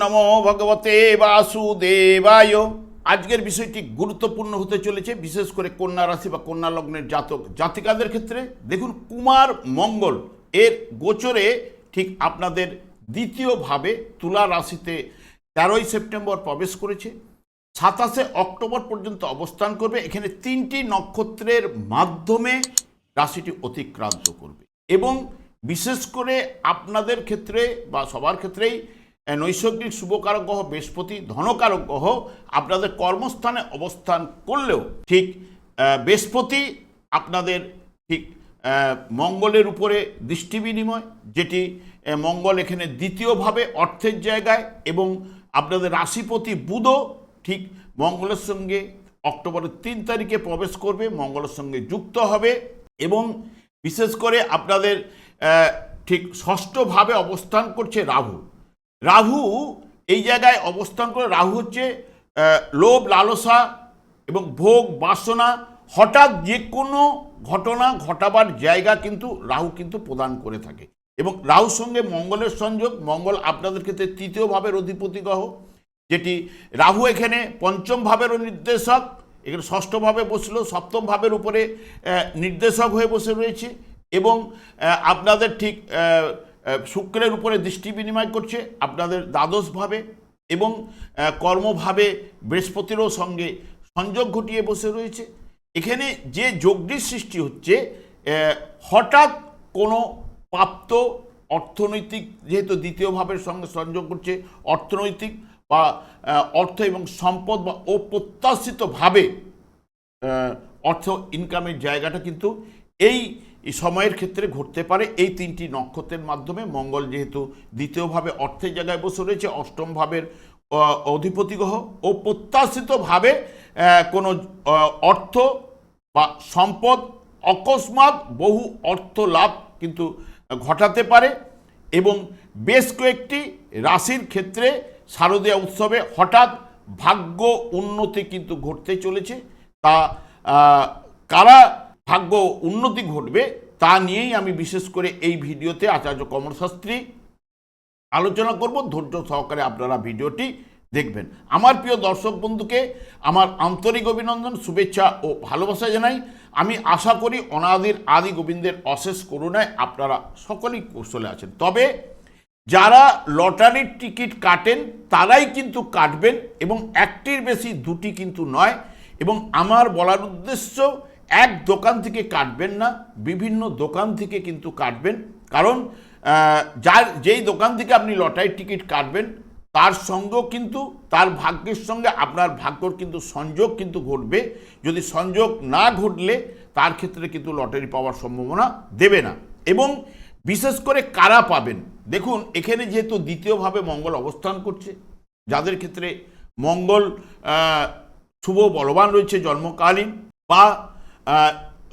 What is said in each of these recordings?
নমো ভগবতে বাসুদেবায়। আজকের বিষয়টি গুরুত্বপূর্ণ হতে চলেছে, বিশেষ করে কন্যা রাশি বা কন্যা লগ্নের জাতক জাতিকাদের ক্ষেত্রে। দেখুন, কুমার মঙ্গল এর গোচরে ঠিক আপনাদের দ্বিতীয়ভাবে তুলা রাশিতে তেরোই সেপ্টেম্বর প্রবেশ করেছে। সাতাশে অক্টোবর পর্যন্ত অবস্থান করবে। এখানে তিনটি নক্ষত্রের মাধ্যমে রাশিটি অতিক্রান্ত করবে। এবং বিশেষ করে আপনাদের ক্ষেত্রে বা সবার ক্ষেত্রেই নৈসর্গিক শুভকারক গ্রহ বৃহস্পতি ধনকারক গ্রহ আপনাদের কর্মস্থানে অবস্থান করলেও ঠিক বৃহস্পতি আপনাদের ঠিক মঙ্গলের উপরে দৃষ্টি বিনিময়, যেটি মঙ্গল এখানে দ্বিতীয়ভাবে অর্থের জায়গায় এবং আপনাদের রাশিপতি বুধও ঠিক মঙ্গলের সঙ্গে অক্টোবরের তিন তারিখে প্রবেশ করবে, মঙ্গলের সঙ্গে যুক্ত হবে এবং বিশেষ করে আপনাদের ঠিক ষষ্ঠভাবে অবস্থান করছে রাহু। রাহু এই জায়গায় অবস্থান করে, রাহু হচ্ছে লোভ, লালসা এবং ভোগ, বাসনা, হঠাৎ যে কোনো ঘটনা ঘটাবার জায়গা কিন্তু রাহু কিন্তু প্রদান করে থাকে। এবং রাহুর সঙ্গে মঙ্গলের সংযোগ, মঙ্গল আপনাদের ক্ষেত্রে তৃতীয় ভাবের অধিপতি গ্রহ, যেটি রাহু এখানে পঞ্চম ভাবেরও নির্দেশক, এখানে ষষ্ঠ ভাবে বসল, সপ্তম ভাবের উপরে নির্দেশক হয়ে বসে রয়েছে এবং আপনাদের ঠিক শুক্রের উপরে দৃষ্টি বিনিময় করছে আপনাদের দ্বাদশভাবে এবং কর্মভাবে বৃহস্পতিরও সঙ্গে সংযোগ ঘটিয়ে বসে রয়েছে। এখানে যে যোগটির সৃষ্টি হচ্ছে হঠাৎ কোনো প্রাপ্ত অর্থনৈতিক, যেহেতু দ্বিতীয় ভাবের সঙ্গে সংযোগ করছে, অর্থনৈতিক বা অর্থ এবং সম্পদ বা অপ্রত্যাশিতভাবে অর্থ ইনকামের জায়গাটা কিন্তু এই সময়ের ক্ষেত্রে ঘটতে পারে। এই তিনটি নক্ষত্রের মাধ্যমে মঙ্গল যেহেতু দ্বিতীয়ভাবে অর্থের জায়গায় বসে রয়েছে অষ্টম ভাবের অধিপতি গ্রহ ও প্রত্যাশিতভাবে কোনো অর্থ বা সম্পদ অকস্মাৎ বহু অর্থ লাভ কিন্তু ঘটাতে পারে এবং বেশ কয়েকটি রাশির ক্ষেত্রে শারদীয় উৎসবে হঠাৎ ভাগ্য উন্নতি কিন্তু ঘটতে চলেছে। তা কারা ভাগ্য উন্নতি ঘটবে, তা নিয়েই আমি বিশেষ করে এই ভিডিওতে আচার্য কমলশাস্ত্রী আলোচনা করব। ধৈর্য সহকারে আপনারা ভিডিওটি দেখবেন। আমার প্রিয় দর্শক বন্ধুকে আমার আন্তরিক অভিনন্দন, শুভেচ্ছা ও ভালোবাসা জানাই। আমি আশা করি অনাদির আদি গোবিন্দের অশেষ করুণায় আপনারা সকলেই কৌশলে আছেন। তবে যারা লটারির টিকিট কাটেন, তারাই কিন্তু কাটবেন এবং একটির বেশি দুটি কিন্তু নয়। এবং আমার বলার উদ্দেশ্য এক দোকান থেকে কাটবেন না, বিভিন্ন দোকান থেকে কিন্তু কাটবেন। কারণ যার, যেই দোকান থেকে আপনি লটারির টিকিট কাটবেন, তার সঙ্গেও কিন্তু, তার ভাগ্যের সঙ্গে আপনার ভাগ্যর কিন্তু সংযোগ কিন্তু ঘটবে। যদি সংযোগ না ঘটলে, তার ক্ষেত্রে কিন্তু লটারি পাওয়ার সম্ভাবনা দেবে না। এবং বিশেষ করে কারা পাবেন? দেখুন, এখানে যেহেতু দ্বিতীয়ভাবে মঙ্গল অবস্থান করছে, যাদের ক্ষেত্রে মঙ্গল শুভ বলবান রয়েছে জন্মকালীন বা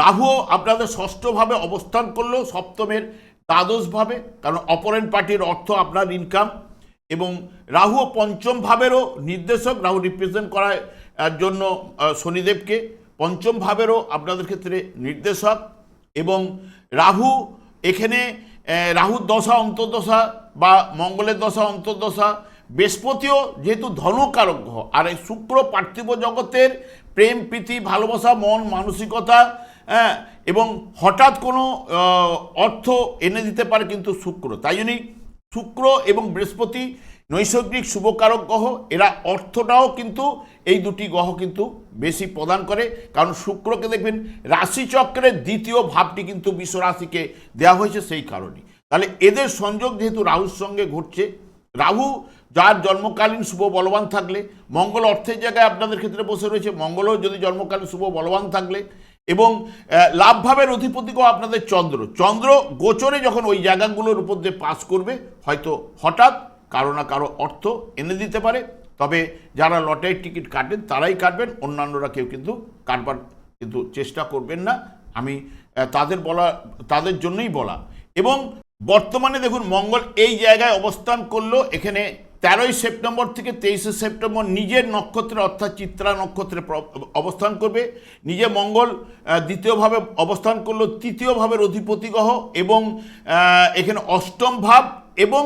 রাহুও আপনাদের ষষ্ঠভাবে অবস্থান করলেও সপ্তমের দ্বাদশভাবে, কারণ অপরেন পার্টির অর্থ আপনার ইনকাম এবং রাহুও পঞ্চম ভাবেরও নির্দেশক, রাহু রিপ্রেজেন্ট করার জন্য শনিদেবকে পঞ্চম ভাবেরও আপনাদের ক্ষেত্রে নির্দেশক, এবং রাহু এখানে রাহুর দশা, অন্তর্দশা বা মঙ্গলের দশা, অন্তর্দশা বৃহস্পতিও যেহেতু ধনকারক গ্রহ আর এই শুক্র পার্থিব জগতের প্রেম, প্রীতি, ভালোবাসা, মন, মানসিকতা হ্যাঁ এবং হঠাৎ কোনো অর্থ এনে দিতে পারে কিন্তু শুক্র। তাই জন্যই শুক্র এবং বৃহস্পতি নৈসর্গিক শুভকারক গ্রহ এরা অর্থটাও কিন্তু এই দুটি গ্রহ কিন্তু বেশি প্রদান করে। কারণ শুক্রকে দেখবেন, রাশিচক্রের দ্বিতীয় ভাবটি কিন্তু বিশ্ব রাশিকে দেওয়া হয়েছে সেই কারণে তাহলে এদের সংযোগ যেহেতু রাহুর সঙ্গে ঘটছে, রাহু যার জন্মকালীন শুভ বলবান থাকলে, মঙ্গল অর্থের জায়গায় আপনাদের ক্ষেত্রে বসে রয়েছে, মঙ্গলও যদি জন্মকালীন শুভ বলবান থাকলে এবং লাভভাবের অধিপতিকেও আপনাদের চন্দ্র। চন্দ্র গোচরে যখন ওই জায়গাগুলোর উপর দিয়ে পাস করবে, হয়তো হঠাৎ কারও না কারও অর্থ এনে দিতে পারে। তবে যারা লটারির টিকিট কাটেন, তারাই কাটবেন, অন্যান্যরা কেউ কিন্তু কাটবার কিন্তু চেষ্টা করবেন না। আমি তাদের বলা, তাদের জন্যই বলা। এবং বর্তমানে দেখুন, মঙ্গল এই জায়গায় অবস্থান করল, এখানে তেরোই সেপ্টেম্বর থেকে তেইশে সেপ্টেম্বর নিজের নক্ষত্রে, অর্থাৎ চিত্রা নক্ষত্রে অবস্থান করবে। নিজে মঙ্গল দ্বিতীয়ভাবে অবস্থান করল তৃতীয় ভাবের অধিপতি গ্রহ এবং এখানে অষ্টম ভাব এবং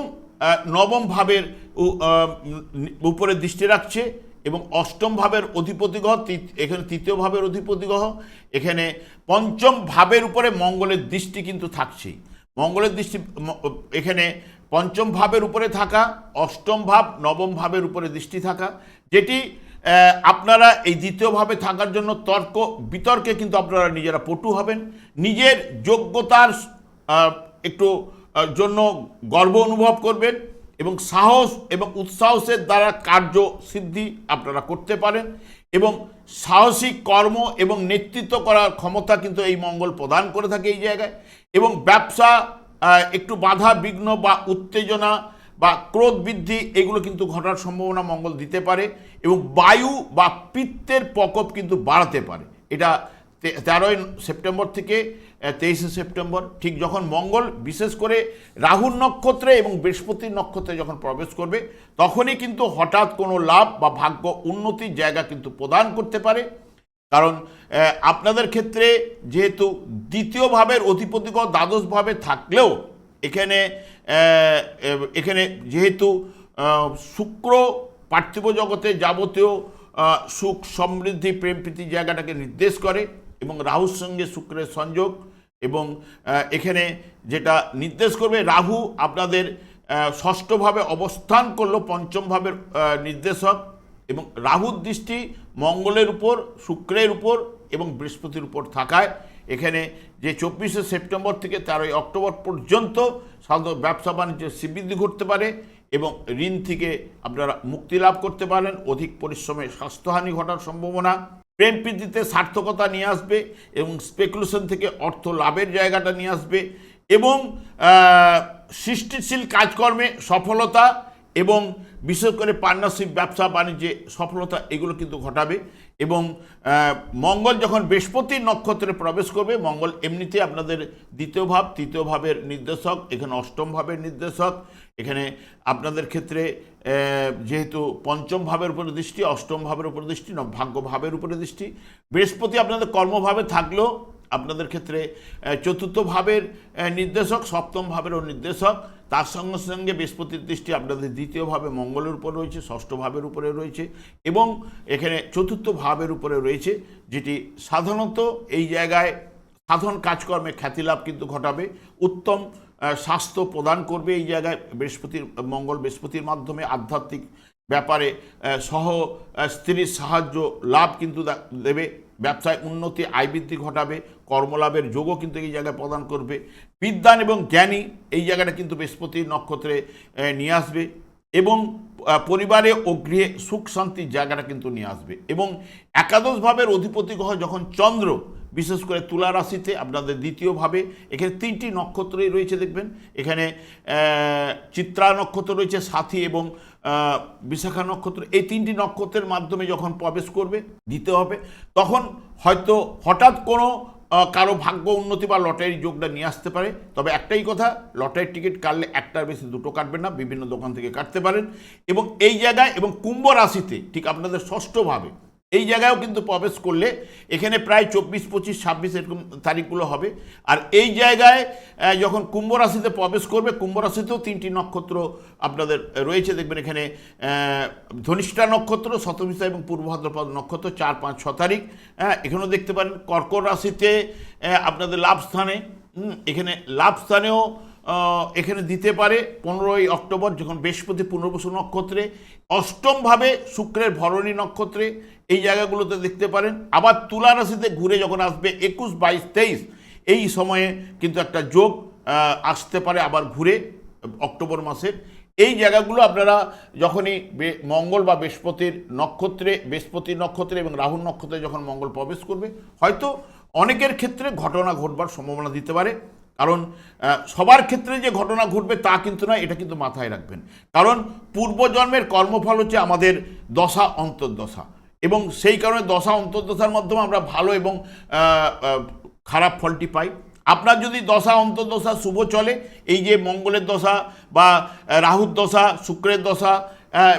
নবম ভাবের উপরে দৃষ্টি রাখছে এবং অষ্টম ভাবের অধিপতি গ্রহ এখানে তৃতীয় ভাবের অধিপতি গ্রহ এখানে পঞ্চম ভাবের উপরে মঙ্গলের দৃষ্টি কিন্তু থাকছেই। মঙ্গলের দৃষ্টি এখানে পঞ্চম ভাবের উপরে থাকা, অষ্টম ভাব, নবম ভাবের উপরে দৃষ্টি থাকা, যেটি আপনারা এই দ্বিতীয়ভাবে থাকার জন্য তর্ক, বিতর্কে কিন্তু আপনারা নিজেরা পটু হবেন। নিজের যোগ্যতার একটু জন্য গর্ব অনুভব করবেন। এবং সাহস এবং উৎসাহসের দ্বারা কার্য সিদ্ধি আপনারা করতে পারেন এবং সাহসিক কর্ম এবং নেতৃত্ব করার ক্ষমতা কিন্তু এই মঙ্গল প্রদান করে থাকে এই জায়গায়। এবং ব্যবসা একটু বাধা, বিঘ্ন বা উত্তেজনা বা ক্রোধ বৃদ্ধি, এগুলো কিন্তু ঘটার সম্ভাবনা মঙ্গল দিতে পারে এবং বায়ু বা পিত্তের প্রকোপ কিন্তু বাড়াতে পারে। এটা তেরোই সেপ্টেম্বর থেকে তেইশে সেপ্টেম্বর, ঠিক যখন মঙ্গল বিশেষ করে রাহুর নক্ষত্রে এবং বৃহস্পতির নক্ষত্রে যখন প্রবেশ করবে, তখনই কিন্তু হঠাৎ কোনো লাভ বা ভাগ্য উন্নতির জায়গা কিন্তু প্রদান করতে পারে। কারণ আপনাদের ক্ষেত্রে যেহেতু দ্বিতীয় ভাবের অধিপতিগত দ্বাদশ ভাবে থাকলেও এখানে এখানে যেহেতু শুক্র পার্থিব জগতে যাবতীয় সুখ, সমৃদ্ধি, প্রেম, প্রীতির জায়গাটাকে নির্দেশ করে এবং রাহুর সঙ্গে শুক্রের সংযোগ এবং এখানে যেটা নির্দেশ করবে রাহু আপনাদের ষষ্ঠভাবে অবস্থান করল পঞ্চম ভাবের আহ, নির্দেশক এবং রাহুর দৃষ্টি মঙ্গলের উপর শুক্রের উপর এবং বৃহস্পতির উপর থাকায় এখানে যে চব্বিশে সেপ্টেম্বর থেকে তেরোই অক্টোবর পর্যন্ত সাধারণত ব্যবসা বাণিজ্যের শ্রীবৃদ্ধি ঘটতে পারে এবং ঋণ থেকে আপনারা মুক্তি লাভ করতে পারেন। অধিক পরিশ্রমে স্বাস্থ্যহানি ঘটার সম্ভাবনা। প্রেম সার্থকতা নিয়ে আসবে এবং স্পেকুলেশন থেকে অর্থ লাভের জায়গাটা নিয়ে আসবে এবং সৃষ্টিশীল কাজকর্মে সফলতা এবং বিশেষ করে পার্টনারশিপ ব্যবসা, বাণিজ্যে সফলতা, এগুলো কিন্তু ঘটাবে। এবং মঙ্গল যখন বৃহস্পতির নক্ষত্রে প্রবেশ করবে, মঙ্গল এমনিতে আপনাদের দ্বিতীয় ভাব, তৃতীয় ভাবের নির্দেশক, এখানে অষ্টম ভাবের নির্দেশক, এখানে আপনাদের ক্ষেত্রে যেহেতু পঞ্চম ভাবের উপরে দৃষ্টি, অষ্টম ভাবের উপরে দৃষ্টি ভাগ্য ভাবের উপরে দৃষ্টি, বৃহস্পতি আপনাদের কর্মভাবে থাকলেও আপনাদের ক্ষেত্রে চতুর্থ ভাবের নির্দেশক, সপ্তম ভাবেরও নির্দেশক। তার সঙ্গে সঙ্গে বৃহস্পতির দৃষ্টি আপনাদের দ্বিতীয়ভাবে মঙ্গলের উপর রয়েছে, ষষ্ঠ ভাবের উপরে রয়েছে এবং এখানে চতুর্থ ভাবের উপরে রয়েছে, যেটি সাধারণত এই জায়গায় সাধন কাজকর্মে খ্যাতিলাভ কিন্তু ঘটাবে। উত্তম স্বাস্থ্য প্রদান করবে এই জায়গায় বৃহস্পতির, মঙ্গল বৃহস্পতির মাধ্যমে আধ্যাত্মিক ব্যাপারে সহ স্ত্রীর সাহায্য, লাভ কিন্তু দেবে। ব্যবসায় উন্নতি, আয় বৃদ্ধি ঘটাবে, কর্মলাভের যোগও কিন্তু এই জায়গায় প্রদান করবে। বিদ্যান এবং জ্ঞানী এই জায়গাটা কিন্তু বৃহস্পতির নক্ষত্রে নিয়ে আসবে এবং পরিবারে ও গৃহে সুখ শান্তির জায়গাটা কিন্তু নিয়ে আসবে এবং একাদশ ভাবের অধিপতি গ্রহ যখন চন্দ্র, বিশেষ করে তুলা রাশিতে আপনাদের দ্বিতীয়ভাবে এখানে তিনটি নক্ষত্রই রয়েছে দেখবেন। এখানে চিত্রা নক্ষত্র রয়েছে সাথী এবং বিশাখা নক্ষত্র, এই তিনটি নক্ষত্রের মাধ্যমে যখন প্রবেশ করবে, দিতে হবে, তখন হয়তো হঠাৎ কোনো কারও ভাগ্য উন্নতি বা লটারির যোগটা নিয়ে আসতে পারে। তবে একটাই কথা, লটারির টিকিট কাটলে একটার বেশি দুটো কাটবেন না, বিভিন্ন দোকান থেকে কাটতে পারেন। এবং এই জায়গায়, এবং কুম্ভ রাশিতে, ঠিক আপনাদের ষষ্ঠভাবে এই জায়গায়ও কিন্তু প্রবেশ করলে এখানে প্রায় চব্বিশ, পঁচিশ, ছাব্বিশ এরকম তারিখগুলো হবে। আর এই জায়গায় যখন কুম্ভ রাশিতে প্রবেশ করবে, কুম্ভ রাশিতেও তিনটি নক্ষত্র আপনাদের রয়েছে। দেখবেন এখানে ধনিষ্ঠা নক্ষত্র শতভিসা এবং পূর্ব ভাদ্রপদ নক্ষত্র, চার, পাঁচ, ছ তারিখ। হ্যাঁ এখানেও দেখতে পারেন, কর্কট রাশিতে আপনাদের লাভ স্থানে এখানে লাভ স্থানেও এখানে দিতে পারে পনেরোই অক্টোবর যখন বৃহস্পতি পুনর্বসু নক্ষত্রে, অষ্টমভাবে শুক্রের ভরণী নক্ষত্রে, এই জায়গাগুলোতে দেখতে পারেন। আবার তুলা রাশিতে ঘুরে যখন আসবে একুশ, বাইশ, তেইশ, এই সময়ে কিন্তু একটা যোগ আসতে পারে আবার ঘুরে অক্টোবর মাসের। এই জায়গাগুলো আপনারা যখনই মঙ্গল বা বৃহস্পতির নক্ষত্রে বৃহস্পতির নক্ষত্রে এবং রাহুর নক্ষত্রে যখন মঙ্গল প্রবেশ করবে, হয়তো অনেকের ক্ষেত্রে ঘটনা ঘটবার সম্ভাবনা দিতে পারে। কারণ সবার ক্ষেত্রে যে ঘটনা ঘটবে তা কিন্তু নয়, এটা কিন্তু মাথায় রাখবেন। কারণ, পূর্বজন্মের কর্মফল হচ্ছে আমাদের দশা অন্তর্দশা। এবং সেই কারণে দশা অন্তর্দশার মাধ্যমে আমরা ভালো এবং খারাপ ফলটি পাই। আপনার যদি দশা অন্তর্দশা শুভ চলে, এই যে মঙ্গলের দশা বা রাহুর দশা, শুক্রের দশা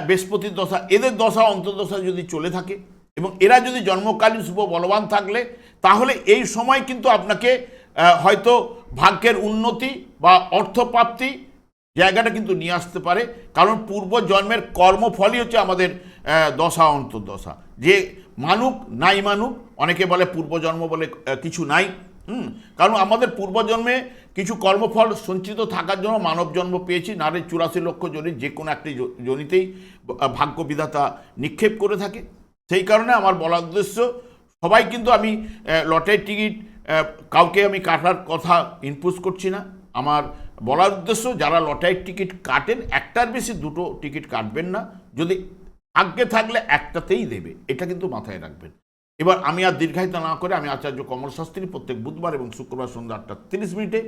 বৃহস্পতির দশা, এদের দশা অন্তর্দশা যদি চলে থাকে এবং এরা যদি জন্মকালীন শুভ বলবান থাকলে, তাহলে এই সময় কিন্তু আপনাকে হয়তো ভাগ্যের উন্নতি বা অর্থপ্রাপ্তি জায়গাটা কিন্তু নিয়ে আসতে পারে। কারণ পূর্ব জন্মের কর্মফলই হচ্ছে আমাদের দশা, অন্তর্দশা। যে মানুক, নাই মানুক, অনেকে বলে পূর্বজন্ম বলে কিছু নাই, হুম? কারণ আমাদের পূর্বজন্মে কিছু কর্মফল সঞ্চিত থাকার জন্য মানব জন্ম পেয়েছি। নারীর চুরাশি লক্ষ জনি, যে কোনো একটি জনিতেই ভাগ্য বিধাতা নিক্ষেপ করে থাকে। সেই কারণে আমার বলার উদ্দেশ্য, সবাই কিন্তু আমি লটারির টিকিট কাউকে আমি কাটার কথা ইনপুস করছি না। আমার বলার উদ্দেশ্য, যারা লটারির টিকিট কাটেন, একটার বেশি দুটো টিকিট কাটবেন না। যদি আজ্ঞে থাকলে একটাতেই দেবে। এটা কিন্তু মাথায় রাখবেন। এবার আমি আর দীর্ঘায়িত না করে আমি আচার্য কমল শাস্ত্রী প্রত্যেক বুধবার এবং শুক্রবার সন্ধ্যা আটটা তিরিশ মিনিটে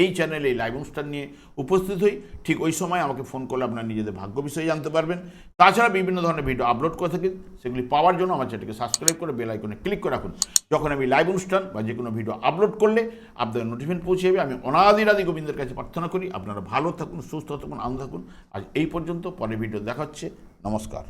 এই চ্যানেলে এই লাইভ অনুষ্ঠান নিয়ে উপস্থিত হই। ঠিক ওই সময় আমাকে ফোন করলে আপনার নিজেদের ভাগ্য বিষয়ে জানতে পারবেন। তাছাড়া বিভিন্ন ধরনের ভিডিও আপলোড করে থাকি। সেগুলি পাওয়ার জন্য আমার চ্যানেলকে সাবস্ক্রাইব করে বেল আইকনে ক্লিক করে রাখুন। যখন আমি লাইভ অনুষ্ঠান বা যে কোনো ভিডিও আপলোড করলে আপনাদের নোটিফিকেশন পৌঁছে যাবে। আমি অনাদিরাদি গোবিন্দের কাছে প্রার্থনা করি, আপনারা ভালো থাকুন, সুস্থ থাকুন, আনন্দ থাকুন। আজ এই পর্যন্ত, পরের ভিডিও দেখা হচ্ছে। নমস্কার।